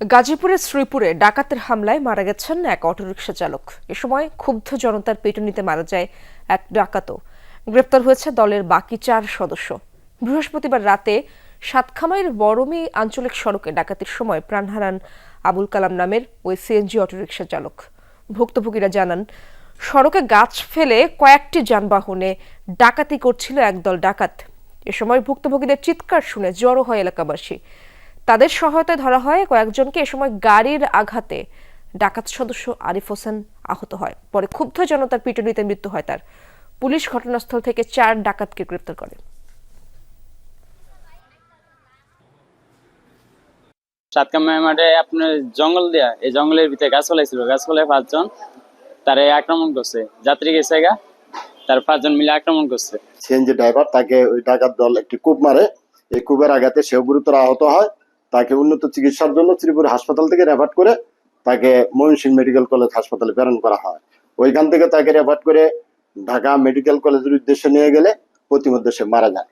গাজীপুরের শ্রীপুরে ডাকাতের হামলায় মারা গেছেন এক অটোরিকশা চালক। এ সময় ক্ষুব্ধ জনতার পেটুনিতে মারা যায় এক ডাকাতও। গ্রেপ্তার হয়েছে দলের বাকি চার সদস্য। বৃহস্পতিবার রাতে সাতখামাইয়ের বড়মি আঞ্চলিক সড়কে ডাকাতির সময় প্রাণ হারান আবুল কালাম নামের ওই সিএনজি অটোরিকশা চালক। ভুক্তভোগীরা জানান, সড়কে গাছ ফেলে কয়েকটি যানবাহনে ডাকাতি করছিল একদল ডাকাত। এ সময় ভুক্তভোগীদের চিৎকার শুনে জড়ো হয় এলাকাবাসী। তাদের সহায়তায় ধরা হয় কয়েকজনকে এ সময় গাড়ির আঘাতে ডাকাত সদস্য আরিফ হোসেন আহত হয়। পরে ক্ষুব্ধ জনতার পিটুনিতে মৃত্যু হয় তার। পুলিশ ঘটনাস্থল থেকে চার ডাকাতকে গ্রেপ্তার করে। সাতকামাই মাঠে আপনার জঙ্গল দেয়া এই জঙ্গলের ভিতরে গাছ ফলাইছিল। গাছ ফলাই পাঁচজন তারে আক্রমণ করছে। যাত্রী গেছে গা তার পাঁচজন মিলে আক্রমণ করছে। সিএনজি ড্রাইভার তাকে ওই ডাকাত দল একটি কূপ মারে। এই কূপের আঘাতে সেও গুরুতর আহত হয়। তাকে উন্নত চিকিৎসার জন্য শ্রীপুর হাসপাতাল থেকে রেফার করে তাকে ময়মনসিংহ মেডিকেল কলেজ হাসপাতালে প্রেরণ করা হয়। ওইখান থেকে তাকে রেফার করে ঢাকা মেডিকেল কলেজের উদ্দেশ্যে নিয়ে গেলে প্রতিমধ্যে সে মারা যায়।